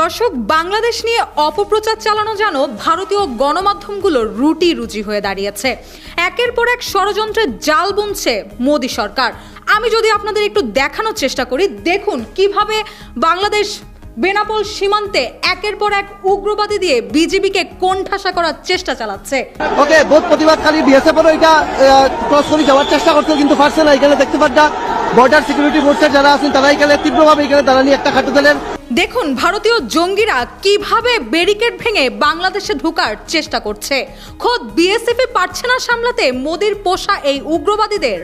দর্শক, বাংলাদেশ নিয়ে অপপ্রচার চালানো যেন ভারতীয় গণমাধ্যমগুলোর রুটি রুজি হয়ে দাঁড়িয়েছে। একের পর এক ষড়যন্ত্রের জাল বুনছে মোদী সরকার। আমি যদি আপনাদের একটু দেখানোর চেষ্টা করি, দেখুন কীভাবে বাংলাদেশ বেনাপোল সীমান্তে একের পর এক উগ্রবাদী দিয়ে বিজেপিকে কোণঠাসা করার চেষ্টা চালাচ্ছে। ওকে বোধ প্রতিবাদকারী বিএসএফ এরও এটা ক্রস করে যাওয়ার চেষ্টা করছে কিন্তু পারছে না। এখানে দেখতে পাচ্ছা বর্ডার সিকিউরিটি ফোর্সের যারা আছেন তারা এখানে তীব্রভাবে এখানে দাঁড়ানি একটা খাটে দিলেন দেখুন ভারতীয় জঙ্গিরা কীভাবে ব্যারিকেড ভেঙে বাংলাদেশে ঢোকার চেষ্টা করছে। খোদ বিএসএফ পারছে না সামলাতে মোদির পোষা এই উগ্রবাদীদের।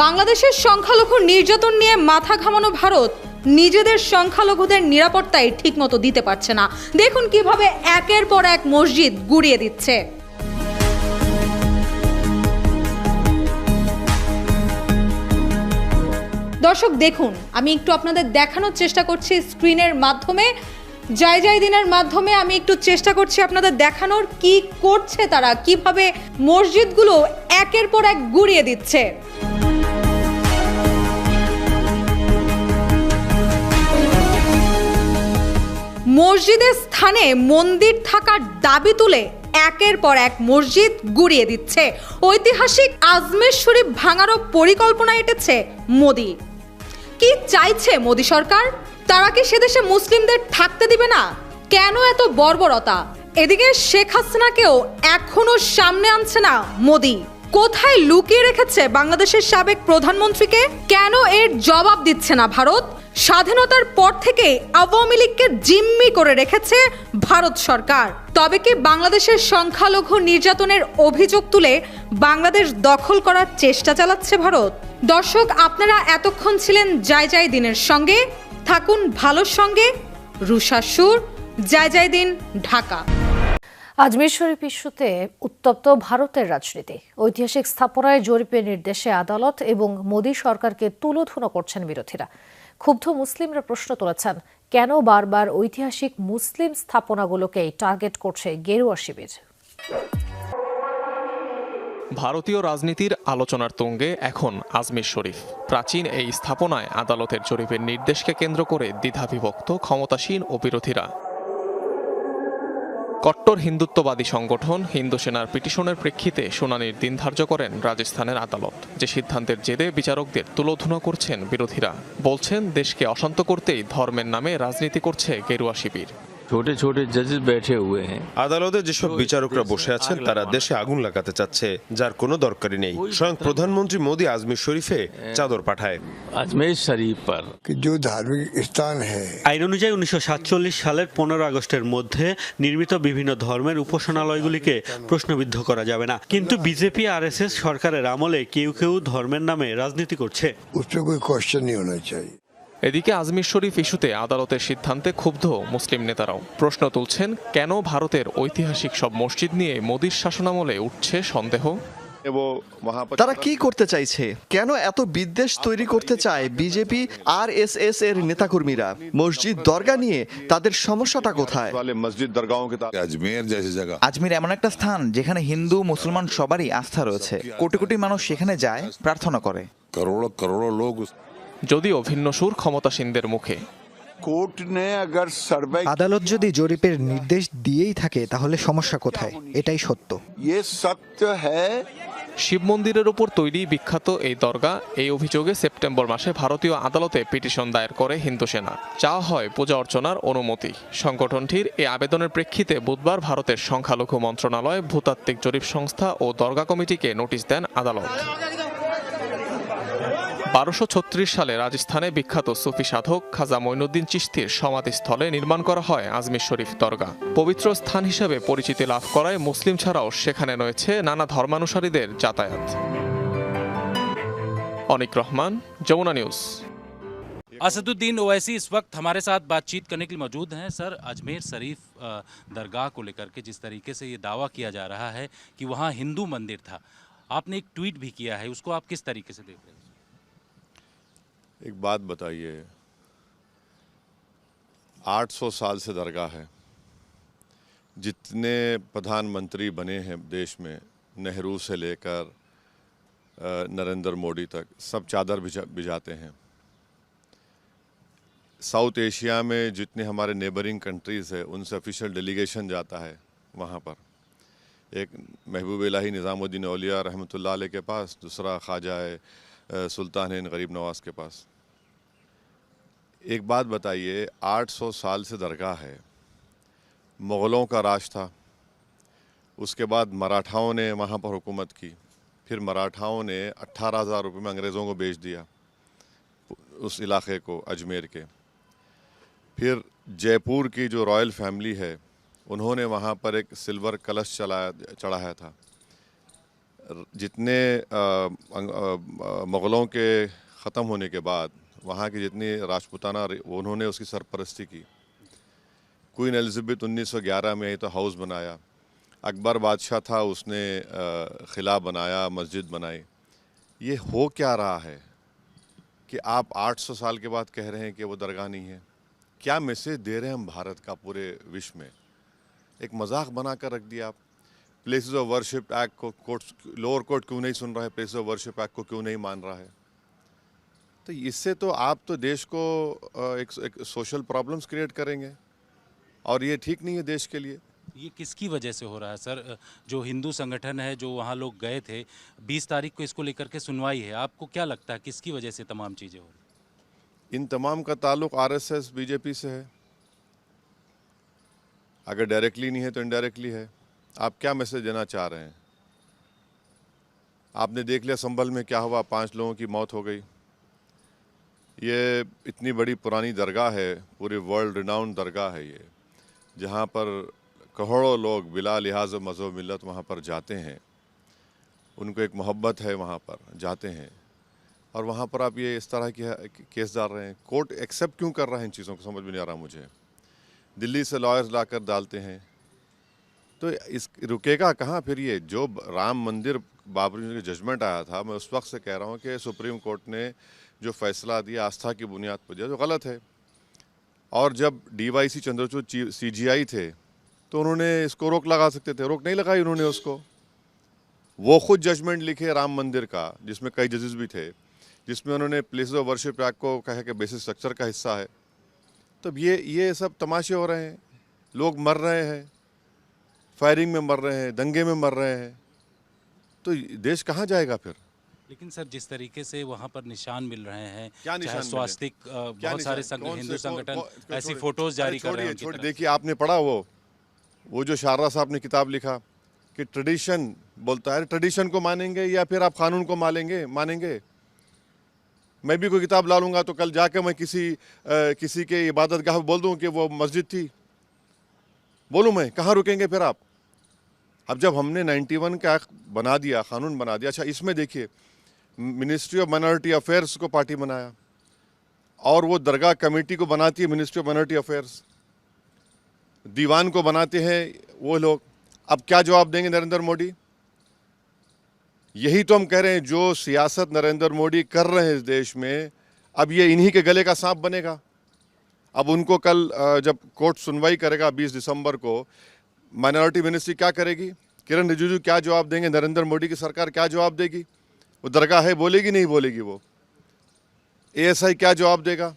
বাংলাদেশের সংখ্যালঘু নির্যাতন নিয়ে মাথা ঘামানো ভারত নিজেদের সংখ্যালঘুদের নিরাপত্তায় ঠিকমতো দিতে পারছে না। দেখুন কীভাবে একের পর এক মসজিদ গুড়িয়ে দিচ্ছে। দর্শক, দেখুন, আমি একটু আপনাদের দেখানোর চেষ্টা করছি স্ক্রিনের মাধ্যমে। জয় জয় দিনের মাধ্যমে আমি একটু চেষ্টা করছি আপনাদের দেখানোর কি করছে তারা, কীভাবে মসজিদগুলো একের পর এক গুড়িয়ে দিচ্ছে। মসজিদের স্থানে মন্দির থাকার দাবি তুলে একের পর এক মসজিদ গুড়িয়ে দিচ্ছে। ঐতিহাসিক আজমের শরীফ ভাঙারও পরিকল্পনা এটেছে মোদি। কি চাইছে মোদি সরকার? তারা কি সেদেশে মুসলিমদের থাকতে দিবে না? কেন এত বর্বরতা? এদিকে শেখ হাসিনাকেও এখনও সামনে আনছে না মোদি। কোথায় লুকিয়ে রেখেছে বাংলাদেশের সাবেক প্রধানমন্ত্রীকে? কেন এর জবাব দিচ্ছে না ভারত? স্বাধীনতার পর থেকে আওয়ামী লীগকে জিম্মি করে রেখেছে ভারত সরকার। তবে কি বাংলাদেশের সংখ্যালঘু নির্যাতনের অভিযোগ তুলে বাংলাদেশ দখল করার চেষ্টা চালাচ্ছে ভারত? দর্শক, আপনারা এতক্ষণ ছিলেন জয় জয় দিনের সঙ্গে। থাকুন ভালোর সঙ্গে। রুষাসুর জয় জয় দিন ঢাকা। আজমির শরীফ ইস্যুতে উত্তপ্ত ভারতের রাজনীতি। ঐতিহাসিক স্থাপনায় জরিপের নির্দেশে আদালত এবং মোদী সরকারকে তুলোধুনো করছেন বিরোধীরা। ক্ষুব্ধ মুসলিমরা প্রশ্ন তুলেছেন, কেন বারবার ঐতিহাসিক মুসলিম স্থাপনাগুলোকেই টার্গেট করছে গেরুয়া শিবির? ভারতীয় রাজনীতির আলোচনার তুঙ্গে এখন আজমির শরীফ। প্রাচীন এই স্থাপনায় আদালতের জরিপের নির্দেশকে কেন্দ্র করে দ্বিধাবিভক্ত ক্ষমতাসীন ও বিরোধীরা। কট্টর হিন্দুত্ববাদী সংগঠন হিন্দু সেনার পিটিশনের প্রেক্ষিতে শুনানির দিন ধার্য করেন রাজস্থানের আদালত। যে সিদ্ধান্তের জেদে বিচারকদের তুলোধুনো করছেন বিরোধীরা। বলছেন, দেশকে অশান্ত করতেই ধর্মের নামে রাজনীতি করছে গেরুয়া শিবির। ছোটে ছোটে জজেস বেঠে হুয়ে হ্যাঁ আদালতে যেসব বিচারকরা বসে আছেন তারা দেশে আগুন লাগাতে চাচ্ছে যার কোনো দরকারই নেই। স্বয়ং প্রধানমন্ত্রী মোদী আজমির শরীফে চাদর পাঠায়। আজমির শরীফ পর। কি যে ধার্মিক স্থান আইন অনুযায়ী উনিশশো সাতচল্লিশ সালের পনেরো আগস্টের মধ্যে নির্মিত বিভিন্ন ধর্মের উপাসনালয়গুলিকে প্রশ্নবিদ্ধ করা যাবে না। কিন্তু বিজেপি আর সরকারের আমলে কেউ কেউ ধর্মের নামে রাজনীতি করছে। উচ্চ কোশ্চেন নেই চাই এদিকে আজমির শরীফ ইস্যুতে আদালতের সিদ্ধান্তে ক্ষুব্ধ মুসলিম নেতারাও। প্রশ্ন তুলছেন কেন ভারতের ঐতিহাসিক সব মসজিদ নিয়ে মোদীর শাসনামলে উঠছে সন্দেহ? তারা কি করতে চাইছে? কেন এত বিদ্বেষ তৈরি করতে চায় বিজেপি আর এস এস এর নেতাকর্মীরা? মসজিদ দরগা নিয়ে তাদের সমস্যাটা কোথায়? আজমির এমন একটা স্থান যেখানে হিন্দু মুসলমান সবারই আস্থা রয়েছে। কোটি কোটি মানুষ সেখানে যায় প্রার্থনা করে। করোড়ো করোড়ো লোক যদিও ভিন্ন সুর ক্ষমতাসীনদের মুখে। আদালত যদি জরিপের নির্দেশ দিয়েই থাকে তাহলে সমস্যা কোথায়? এটাই সত্য। শিব মন্দিরের ওপর তৈরি বিখ্যাত এই দরগা এই অভিযোগে সেপ্টেম্বর মাসে ভারতীয় আদালতে পিটিশন দায়ের করে হিন্দু সেনা। চাওয়া হয় পূজা অর্চনার অনুমতি। সংগঠনটির এই আবেদনের প্রেক্ষিতে বুধবার ভারতের সংখ্যালঘু মন্ত্রণালয় ভূতাত্ত্বিক জরিপ সংস্থা ও দরগা কমিটিকে নোটিশ দেন আদালত। বারোশো ছত্রিশ সালে রাজস্থানে বিখ্যাত সুফি সাধক খাজা মঈনুদ্দিন চিস্তির সমাধিস্থলে নির্মাণ করা হয় আজমির শরীফ দরগা পবিত্র স্থান হিসেবে পরিচিতি লাভ করায় মুসলিম ছাড়াও সেখানে রয়েছে নানা ধর্মানুসারীদের যাতায়াত অনিক রহমান যমুনা নিউজ असदुद्दीन ओवैसी इस वक्त हमारे साथ बातचीत करने के लिए मौजूद हैं सर अजमेर शरीफ अ, दरगाह को लेकर के जिस तरीके से ये दावा किया जा रहा है कि वहाँ हिंदू मंदिर था आपने एक ट्वीट भी किया है उसको आप किस तरीके से देख रहे हैं एक बात बताइए। 800 साल से दरगाह है। जितने प्रधानमंत्री बने हैं देश में, नेहरू से लेकर नरेंद्र मोदी तक, सब चादर बिछा बिछाते हैं। साउथ एशिया में जितने हमारे नेबरिंग कंट्रीज़ है, उनसे ऑफिशियल डेलीगेशन जाता है वहाँ पर। एक महबूब इलाही निज़ामुद्दीन औलिया रहमतुल्लाह के पास, दूसरा ख्वाजा है सुल्तान गरीब नवाज़ के पास। एक बात बताइए 800 साल से दरगाह है, मुग़लों का राज था, उसके बाद मराठाओं ने वहाँ पर हुकूमत की, फिर मराठाओं ने अट्ठारह हज़ार रुपये में अंग्रेज़ों को बेच दिया, उस इलाके को, अजमेर के। फिर जयपुर की जो रॉयल फैमिली है, उन्होंने वहाँ पर एक सिल्वर कलश चलाया, चढ़ाया था। जितने मुग़लों के ख़त्म होने के बाद वहाँ की जितनी राजपूताना उन्होंने उसकी सरपरस्ती की। क्वीन एलिज़ाबेथ 1911 में तो हाउस बनाया। अकबर बादशाह था, उसने ख़िला बनाया, मस्जिद बनाई। ये हो क्या रहा है कि आप 800 साल के बाद कह रहे हैं कि वो दरगाह नहीं है? क्या मैसेज दे रहे हैं हम भारत का पूरे विश्व में? एक मज़ाक बना कर रख दिया आप। प्लेसेस ऑफ़ वर्शिप एक्ट को कोर्ट लोअर कोर्ट क्यों नहीं सुन रहा है? प्लेसेस ऑफ़ वर्शिप एक्ट को क्यों नहीं मान रहा है? तो इससे तो आप तो देश को एक, एक सोशल प्रॉब्लम्स क्रिएट करेंगे। और ये ठीक नहीं है देश के लिए। ये किसकी वजह से हो रहा है सर? जो हिंदू संगठन है जो वहाँ लोग गए थे 20 तारीख को इसको लेकर के सुनवाई है। आपको क्या लगता है किसकी वजह से तमाम चीज़ें हो रही इन तमाम का ताल्लुक आरएसएस बीजेपी से है। अगर डायरेक्टली नहीं है तो इनडायरेक्टली है। आप क्या मैसेज देना चाह रहे हैं? आपने देख लिया संभल में क्या हुआ? पाँच लोगों की मौत हो गई। ये इतनी बड़ी पुरानी दरगाह है, पूरी वर्ल्ड रिनाउंड दरगाह है ये, जहाँ पर करोड़ों लोग बिला लिहाज मज़हब मिलत वहाँ पर जाते हैं। उनको एक मोहब्बत है वहाँ पर, जाते हैं। और वहाँ पर आप ये इस तरह की केस डाल रहे हैं। कोर्ट एक्सेप्ट क्यों कर रहा है इन चीज़ों को? समझ में नहीं आ रहा मुझे। दिल्ली से लॉयर्स लाकर डालते हैं। तो इस, रुकेगा कहाँ फिर ये? जो राम मंदिर, बाबरी का जजमेंट आया था, मैं उस वक्त से कह रहा हूँ कि सुप्रीम कोर्ट ने जो फैसला दिया, आस्था की बुनियाद पर दिया, जो गलत है। और जब D Y C Chandrachud C J I थे तो उन्होंने इसको रोक लगा सकते थे। रोक नहीं लगाई उन्होंने उसको। वो खुद जजमेंट लिखे राम मंदिर का, जिसमें कई जजेस भी थे, जिसमें उन्होंने प्लेसेस ऑफ़ वर्शिप एक्ट को कहा कि बेसिक स्ट्रक्चर का हिस्सा है। तब ये ये सब तमाशे हो रहे हैं। लोग मर रहे हैं। फायरिंग में मर रहे हैं, दंगे में मर रहे हैं। तो देश कहाँ जाएगा फिर? लेकिन सर जिस तरीके से वहाँ पर निशान मिल रहे हैं क्या निशान? स्वास्तिक बहुत सारे संग, हिंदू संगठन ऐसी फ़ोटोज़ जारी कर रहे हैं देखिए आपने पढ़ा वो वो जो शारदा साहब ने किताब लिखा कि ट्रेडिशन बोलता है ट्रेडिशन को मानेंगे या फिर आप कानून को मानेंगे मानेंगे? मैं भी कोई किताब ला लूँगा तो कल जाके मैं किसी अ, किसी के इबादत गाह बोल दूँ कि वो मस्जिद थी। बोलूँ मैं कहाँ रुकेंगे फिर आप? अब जब हमने 91 का बना दिया कानून बना दिया अच्छा इसमें देखिए मिनिस्ट्री ऑफ़ माइनॉरिटी अफेयर्स को पार्टी बनाया। और वो दरगाह कमेटी को बनाती है मिनिस्ट्री ऑफ़ माइनॉरिटी अफेयर्स दीवान को बनाते हैं वो लोग। अब क्या जवाब देंगे नरेंद्र मोदी? यही तो हम कह रहे हैं, जो सियासत नरेंद्र मोदी कर रहे हैं इस देश में, अब ये इन्हीं के गले का सांप बनेगा। अब उनको कल जब कोर्ट सुनवाई करेगा 20 दिसंबर को, माइनॉरिटी मिनिस्ट्री क्या करेगी? किरण रिजिजू क्या जवाब देंगे? नरेंद्र मोदी की सरकार क्या जवाब देगी? वो दरगाह है, बोलेगी नहीं बोलेगी वो। एएसआई क्या जवाब देगा?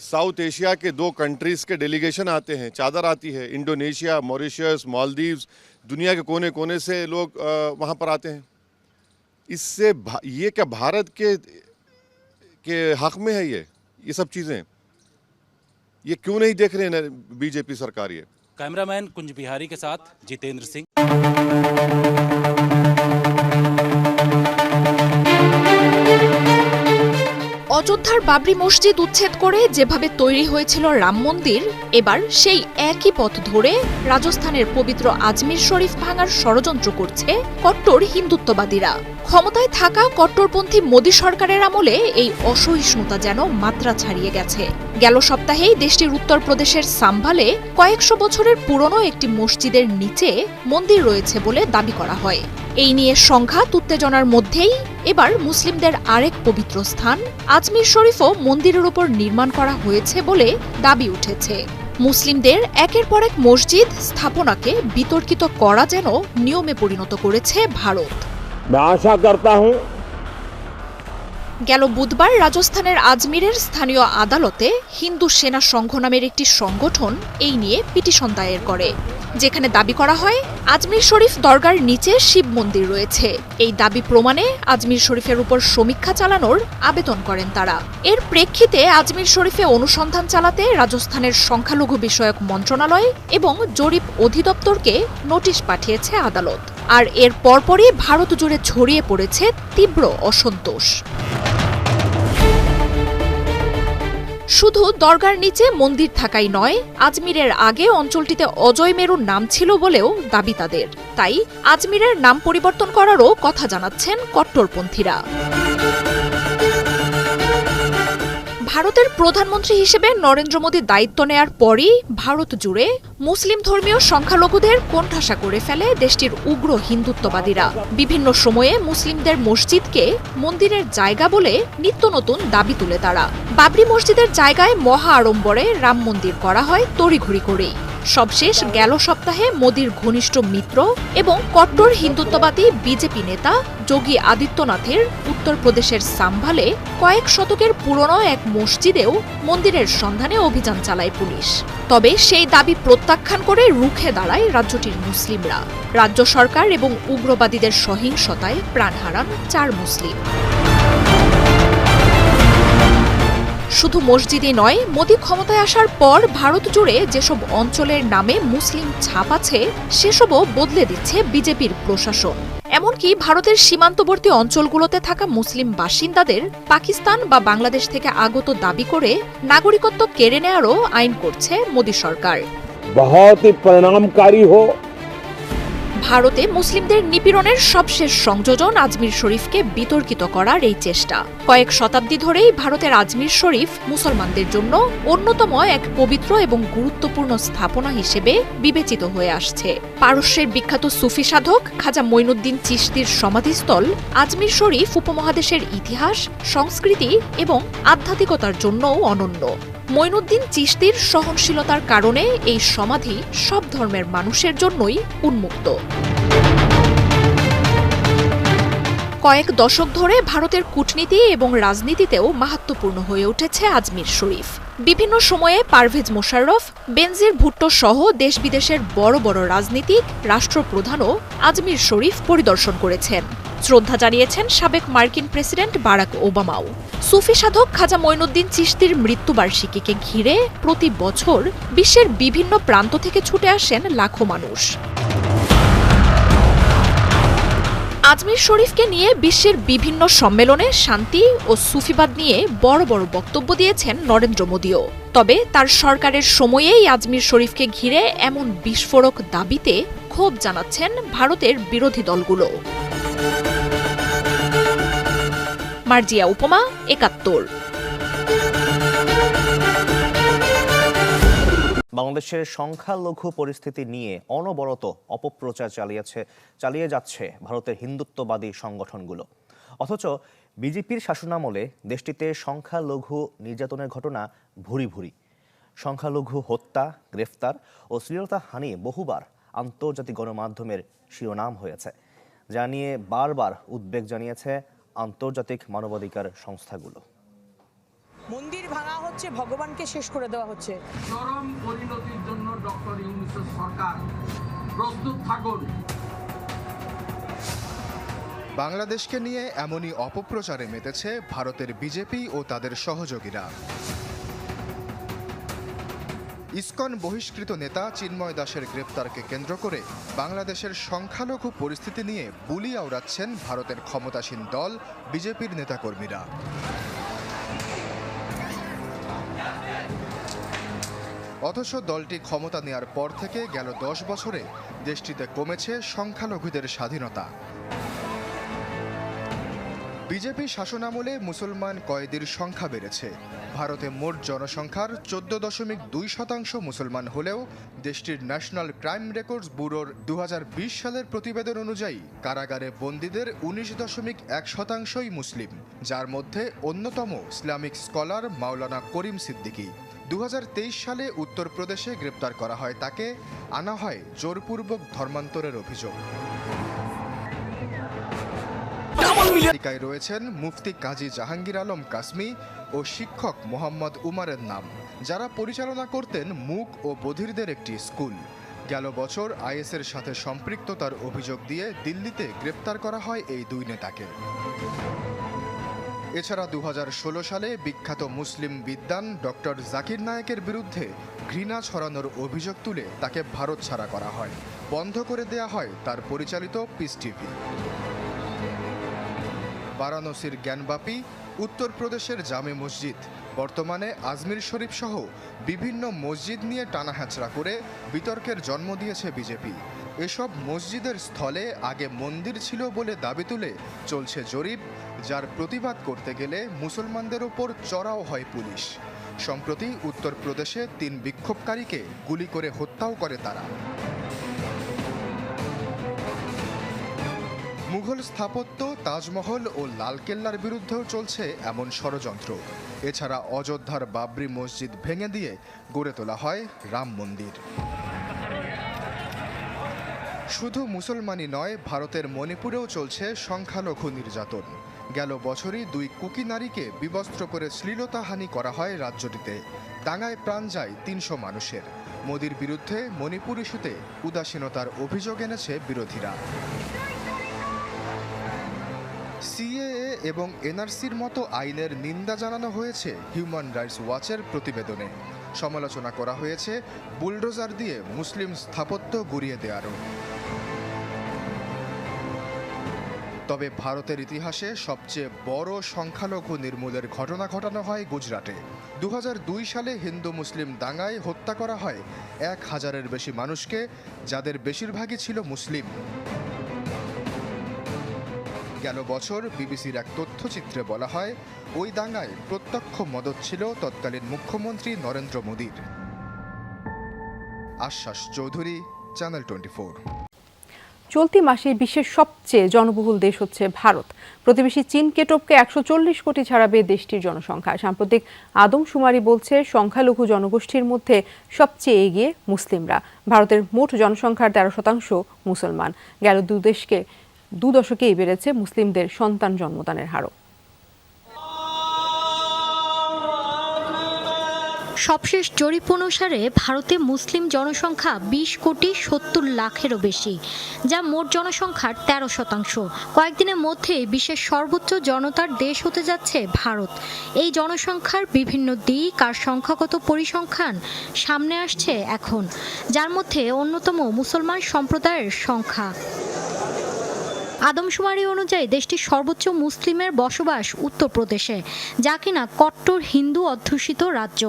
साउथ एशिया के दो कंट्रीज़ के डेलीगेशन आते हैं, चादर आती है, इंडोनेशिया, मॉरिशस, मालदीव्स, दुनिया के कोने कोने से लोग वहाँ पर आते हैं। इससे ये क्या भारत के के हक में है ये? ये सब चीज़ें। ये क्यों नहीं देख रहे हैं बीजेपी सरकार ये? कैमरामैन कुंज बिहारी के साथ जितेंद्र सिंह। অযোধ্যার বাবরি মসজিদ উচ্ছেদ করে যেভাবে তৈরি হয়েছিল রাম মন্দির, এবার সেই একই পথ ধরে রাজস্থানের পবিত্র আজমির শরীফ ভাঙার ষড়যন্ত্র করছে কট্টর হিন্দুত্ববাদীরা। ক্ষমতায় থাকা কট্টরপন্থী মোদী সরকারের আমলে এই অসহিষ্ণুতা যেন মাত্রা ছাড়িয়ে গেছে। গেল সপ্তাহেই দেশটির উত্তরপ্রদেশের সাম্ভালে কয়েকশো বছরের পুরনো একটি মসজিদের নিচে মন্দির রয়েছে বলে দাবি করা হয়। এই নিয়ে সংঘাত উত্তেজনার মধ্যেই এবার মুসলিমদের আরেক পবিত্র স্থান, আজমির শরীফও মন্দিরের ওপর নির্মাণ করা হয়েছে বলে দাবি উঠেছে। মুসলিমদের একের পর এক মসজিদ স্থাপনাকে বিতর্কিত করা যেন নিয়মে পরিণত করেছে ভারত। मैं आशा करता हूँ গেল বুধবার রাজস্থানের আজমিরের স্থানীয় আদালতে হিন্দু সেনা সংঘ নামের একটি সংগঠন এই নিয়ে পিটিশন দায়ের করে, যেখানে দাবি করা হয়, আজমির শরীফ দরগার নিচে শিব মন্দির রয়েছে। এই দাবি প্রমাণে আজমির শরীফের উপর সমীক্ষা চালানোর আবেদন করেন তারা। এর প্রেক্ষিতে আজমির শরীফে অনুসন্ধান চালাতে রাজস্থানের সংখ্যালঘু বিষয়ক মন্ত্রণালয় এবং জরিপ অধিদপ্তরকে নোটিশ পাঠিয়েছে আদালত। আর এর পরপরই ভারত জুড়ে ছড়িয়ে পড়েছে তীব্র অসন্তোষ। শুধু দরগার নিচে মন্দির থাকাই নয়, আজমিরের আগে অঞ্চলটিতে অজয় মেরুর নাম ছিল বলেও দাবি তাদের। তাই আজমিরের নাম পরিবর্তন করারও কথা জানাচ্ছেন কট্টরপন্থীরা। ভারতের প্রধানমন্ত্রী হিসেবে নরেন্দ্র মোদী দায়িত্ব নেয়ার পরই ভারত জুড়ে মুসলিম ধর্মীয় সংখ্যালঘুদের কোণঠাসা করে ফেলে দেশটির উগ্র হিন্দুত্ববাদীরা। বিভিন্ন সময়ে মুসলিমদের মসজিদকে মন্দিরের জায়গা বলে নিত্য নতুন দাবি তুলে তারা। বাবরি মসজিদের জায়গায় মহা আড়ম্বরে রাম মন্দির করা হয় তড়িঘড়ি করেই। সবশেষ গেল সপ্তাহে মোদীর ঘনিষ্ঠ মিত্র এবং কট্টর হিন্দুত্ববাদী বিজেপি নেতা যোগী আদিত্যনাথের উত্তরপ্রদেশের সাম্ভালে কয়েক শতকের পুরনো এক মসজিদেও মন্দিরের সন্ধানে অভিযান চালায় পুলিশ। তবে সেই দাবি প্রত্যাখ্যান করে রুখে দাঁড়ায় রাজ্যটির মুসলিমরা। রাজ্য সরকার এবং উগ্রবাদীদের সহিংসতায় প্রাণ হারান চার মুসলিম। শুধু মসজিদই নয়, মোদী ক্ষমতায় আসার পর ভারত জুড়ে যেসব অঞ্চলের নামে মুসলিম ছাপ আছে, সেসবও বদলে দিচ্ছে বিজেপির প্রশাসন। এমনকি ভারতের সীমান্তবর্তী অঞ্চলগুলোতে থাকা মুসলিম বাসিন্দাদের পাকিস্তান বা বাংলাদেশ থেকে আগত দাবি করে নাগরিকত্ব কেড়ে নেওয়ারও আইন করছে মোদী সরকার। পরিণামকারী ভারতে মুসলিমদের নিপীড়নের সবশেষ সংযোজন আজমির শরীফকে বিতর্কিত করার এই চেষ্টা। কয়েক শতাব্দী ধরেই ভারতের আজমির শরীফ মুসলমানদের জন্য অন্যতম এক পবিত্র এবং গুরুত্বপূর্ণ স্থাপনা হিসেবে বিবেচিত হয়ে আসছে। পারস্যের বিখ্যাত সুফি সাধক খাজা মঈনুদ্দিন চিশতির সমাধিস্থল আজমির শরীফ উপমহাদেশের ইতিহাস, সংস্কৃতি এবং আধ্যাত্মিকতার জন্যও অনন্য। মঈনুদ্দিন চিশতির সহনশীলতার কারণে এই সমাধি সব ধর্মের মানুষের জন্যই উন্মুক্ত। কয়েক দশক ধরে ভারতের কূটনীতি এবং রাজনীতিতেও মাহাত্মপূর্ণ হয়ে উঠেছে আজমির শরীফ। বিভিন্ন সময়ে পারভেজ মোশাররফ, বেনজির ভুট্টো সহ দেশ বিদেশের বড় বড় রাজনীতিক, রাষ্ট্রপ্রধানও আজমির শরীফ পরিদর্শন করেছেন। শ্রদ্ধা জানিয়েছেন সাবেক মার্কিন প্রেসিডেন্ট বারাক ওবামাও। সুফি সাধক খাজা মঈনুদ্দিন চিশতির মৃত্যুবার্ষিকীকে ঘিরে প্রতি বছর বিশ্বের বিভিন্ন প্রান্ত থেকে ছুটে আসেন লাখো মানুষ। আজমির শরীফকে নিয়ে বিশ্বের বিভিন্ন সম্মেলনে শান্তি ও সুফিবাদ নিয়ে বড় বড় বক্তব্য দিয়েছেন নরেন্দ্র মোদীও। তবে তার সরকারের সময়েই আজমির শরীফকে ঘিরে এমন বিস্ফোরক দাবিতে ক্ষোভ জানাচ্ছেন ভারতের বিরোধী দলগুলো। মার্জিয়া উপমা, একাত্তর। বাংলাদেশের সংখ্যালঘু পরিস্থিতি নিয়ে অনবরত অপপ্রচার চালিয়েছে, চালিয়ে যাচ্ছে ভারতের হিন্দুত্ববাদী সংগঠনগুলো। অথচ বিজেপির শাসনামলে দেশটিতে সংখ্যালঘু নির্যাতনের ঘটনা ভুরি ভুরি। সংখ্যালঘু হত্যা, গ্রেফতার ও শ্লীলতা হানি বহুবার আন্তর্জাতিক গণমাধ্যমের শিরোনাম হয়েছে। যা নিয়ে বারবার উদ্বেগ জানিয়েছে আন্তর্জাতিক মানবাধিকার সংস্থাগুলো। মন্দির ভাঙা হচ্ছে ভগবানকে শেষ করে দেওয়া হচ্ছে। চরম পরিণতির জন্য ডক্টর ইউনুসের সরকার প্রস্তুত থাকুন। বাংলাদেশকে নিয়ে এমনই অপপ্রচারে মেতেছে ভারতের বিজেপি ও তাদের সহযোগীরা। ইসকন বহিষ্কৃত নেতা চিন্ময় দাসের গ্রেপ্তারকে কেন্দ্র করে বাংলাদেশের সংখ্যালঘু পরিস্থিতি নিয়ে বুলি আওড়াচ্ছেন ভারতের ক্ষমতাসীন দল, বিজেপির নেতাকর্মীরা। অথচ দলটি ক্ষমতা নেয়ার পর থেকে গেল দশ বছরে দেশটিতে কমেছে সংখ্যালঘুদের স্বাধীনতা। বিজেপি শাসনামলে মুসলমান কয়েদির সংখ্যা বেড়েছে। ভারতে মোট জনসংখ্যার চোদ্দ দশমিক দুই শতাংশ মুসলমান হলেও দেশটির ন্যাশনাল ক্রাইম রেকর্ডস ব্যুরোর দুহাজার বিশ সালের প্রতিবেদন অনুযায়ী কারাগারে বন্দীদের উনিশ দশমিক এক শতাংশই মুসলিম, যার মধ্যে অন্যতম ইসলামিক স্কলার মাওলানা করিম সিদ্দিকী। দু হাজার তেইশ সালে উত্তরপ্রদেশে গ্রেপ্তার করা হয় তাকে, আনা হয় জোরপূর্বক ধর্মান্তরের অভিযোগ। তালিকায় রয়েছেন মুফতি কাজী জাহাঙ্গীর আলম কাসমি ও শিক্ষক মোহাম্মদ উমারের নাম, যারা পরিচালনা করতেন মুক ও বধিরদের একটি স্কুল। গেল বছর আইএসের সাথে সম্পৃক্ততার অভিযোগ দিয়ে দিল্লিতে গ্রেপ্তার করা হয় এই দুই নেতাকে। এছাড়া দু হাজার ষোলো সালে বিখ্যাত মুসলিম বিদ্বান ডক্টর জাকির নায়েকের বিরুদ্ধে ঘৃণা ছড়ানোর অভিযোগ তুলে তাকে ভারত ছাড়া করা হয়। বন্ধ করে দেয়া হয় তার পরিচালিত পিস টিভি। বারাণসীর জ্ঞানবাপী উত্তরপ্রদেশের জামে মসজিদ। বর্তমানে আজমির শরীফ সহ বিভিন্ন মসজিদ নিয়ে টানাহ্যাচড়া করে বিতর্কের জন্ম দিয়েছে বিজেপি। এসব মসজিদের স্থলে আগে মন্দির ছিল বলে দাবি তুলে চলছে জরিপ, যার প্রতিবাদ করতে গেলে মুসলমানদের ওপর চড়াও হয় পুলিশ। সম্প্রতি উত্তরপ্রদেশে তিন বিক্ষোভকারীকে গুলি করে হত্যাও করে তারা। মুঘল স্থাপত্য, তাজমহল ও লালকেল্লার বিরুদ্ধেও চলছে এমন ষড়যন্ত্র। এছাড়া অযোধ্যার বাবরি মসজিদ ভেঙে দিয়ে গড়ে তোলা হয় রাম মন্দির। শুধু মুসলমানই নয়, ভারতের মণিপুরেও চলছে সংখ্যালঘু নির্যাতন। গেল বছরই দুই কুকি নারীকে বিবস্ত্র করে শ্লীলতাহানি করা হয় রাজ্যটিতে। দাঙ্গায় প্রাণ যায় তিনশো মানুষের। মোদির বিরুদ্ধে মণিপুর ইস্যুতে উদাসীনতার অভিযোগ এনেছে বিরোধীরা। সিএএ এবং এনআরসির মতো আইনের নিন্দা জানানো হয়েছে হিউম্যান রাইটস ওয়াচের প্রতিবেদনে। সমালোচনা করা হয়েছে বুলডোজার দিয়ে মুসলিম স্থাপত্য গুড়িয়ে দেওয়ারও। তবে ভারতের ইতিহাসে সবচেয়ে বড় সংখ্যালঘু নির্মূলের ঘটনা ঘটানো হয় গুজরাটে। দু হাজার দুই সালে হিন্দু মুসলিম দাঙ্গায় হত্যা করা হয় এক হাজারের বেশি মানুষকে, যাদের বেশিরভাগই ছিল মুসলিম। গেল বছর, বিবিসির এক তথ্যচিত্রে বলা হয়, ওই দাঙ্গায় প্রত্যক্ষ মদত ছিল তৎকালীন মুখ্যমন্ত্রী নরেন্দ্র মোদীর। আশ্বাস চৌধুরী, চ্যানেল টোয়েন্টি চলতি মাসে বিশ্বের সবচেয়ে জনবহুল দেশ হচ্ছে ভারত। প্রতিবেশী চীনকে টপকে একশো কোটি ছাড়াবে দেশটির জনসংখ্যা। সাম্প্রতিক আদমশুমারি বলছে, সংখ্যালঘু জনগোষ্ঠীর মধ্যে সবচেয়ে এগিয়ে মুসলিমরা। ভারতের মোট জনসংখ্যার তেরো শতাংশ মুসলমান। গেল দু দেশকে দু দশকেই বেড়েছে মুসলিমদের সন্তান জন্মদানের হারও। সবশেষ জরিপ অনুসারে ভারতে মুসলিম জনসংখ্যা বিশ কোটি সত্তর লাখেরও বেশি, যা মোট জনসংখ্যার তেরো শতাংশ। কয়েকদিনের মধ্যে বিশ্বের সর্বোচ্চ জনতার দেশ হতে যাচ্ছে ভারত। এই জনসংখ্যার বিভিন্ন দিক আর সংখ্যাগত পরিসংখ্যান সামনে আসছে এখন, যার মধ্যে অন্যতম মুসলমান সম্প্রদায়ের সংখ্যা। আদমশুমারি অনুযায়ী দেশটির সর্বোচ্চ মুসলিমের বসবাস উত্তরপ্রদেশে, যা কিনা কট্টর হিন্দু অধ্যুষিত রাজ্য।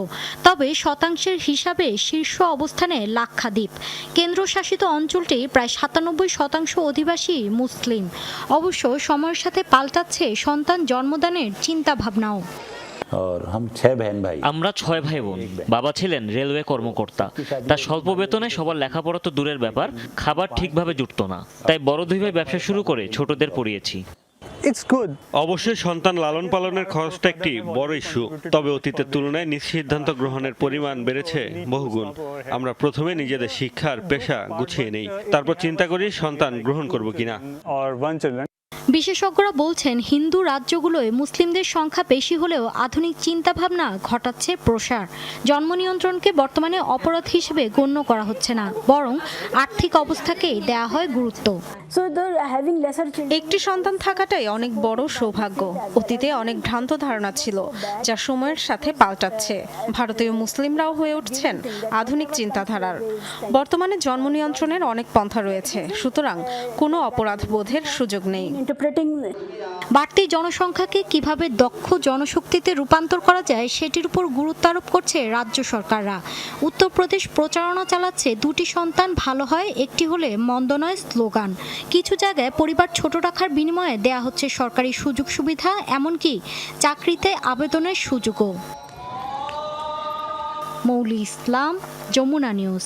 তবে শতাংশের হিসাবে শীর্ষ অবস্থানে লাক্ষাদ্বীপ। কেন্দ্রশাসিত অঞ্চলটি প্রায় সাতানব্বই শতাংশ অধিবাসী মুসলিম। অবশ্য সময়ের সাথে পাল্টাচ্ছে সন্তান জন্মদানের চিন্তাভাবনাও। আমরা ছয় ভাই বোন। বাবা ছিলেন রেলওয়ে কর্মকর্তা। তার স্বল্প বেতনে সবার লেখাপড়া তো দূরের ব্যাপার খাবার ঠিকভাবে জুটতো না। তাই বড় দুই ভাই ব্যবসা শুরু করে ছোটদের পড়িয়েছি। অবশ্যই সন্তান লালন পালনের খরচটা একটি বড় ইস্যু তবে অতীতের তুলনায় নিজ সিদ্ধান্ত গ্রহণের পরিমাণ বেড়েছে বহুগুণ। আমরা প্রথমে নিজেদের শিক্ষার পেশা গুছিয়ে নেই তারপর চিন্তা করি সন্তান গ্রহণ করব কিনা। বিশেষজ্ঞরা বলছেন হিন্দু রাজ্যগুলোয় মুসলিমদের সংখ্যা বেশি হলেও আধুনিক চিন্তাভাবনা ঘটাচ্ছে প্রসার। জন্ম নিয়ন্ত্রণকে বর্তমানে অপরাধ হিসেবে গণ্য করা হচ্ছে না বরং আর্থিক অবস্থাকেই দেয়া হয় গুরুত্ব। একটি সন্তান থাকাটাই অনেক বড় সৌভাগ্য। অতীতে অনেক ভ্রান্ত ধারণা ছিল যা সময়ের সাথে পাল্টাচ্ছে। ভারতীয় মুসলিমরাও হয়ে উঠছেন আধুনিক চিন্তাধারার। বর্তমানে জন্ম নিয়ন্ত্রণের অনেক পন্থা রয়েছে সুতরাং কোনো অপরাধ বোধের সুযোগ নেই। বাড়তি জনসংখ্যাকে কীভাবে দক্ষ জনশক্তিতে রূপান্তর করা যায় সেটির উপর গুরুত্ব আরোপ করছে রাজ্য সরকাররা। উত্তরপ্রদেশ প্রচারণা চালাচ্ছে, দুটি সন্তান ভালো হয়, একটি হলে মন্দ নয় স্লোগান। কিছু জায়গায় পরিবার ছোট রাখার বিনিময়ে দেয়া হচ্ছে সরকারি সুযোগ সুবিধা, এমনকি চাকরিতে আবেদনের সুযোগও। মৌলি ইসলাম, যমুনা নিউজ।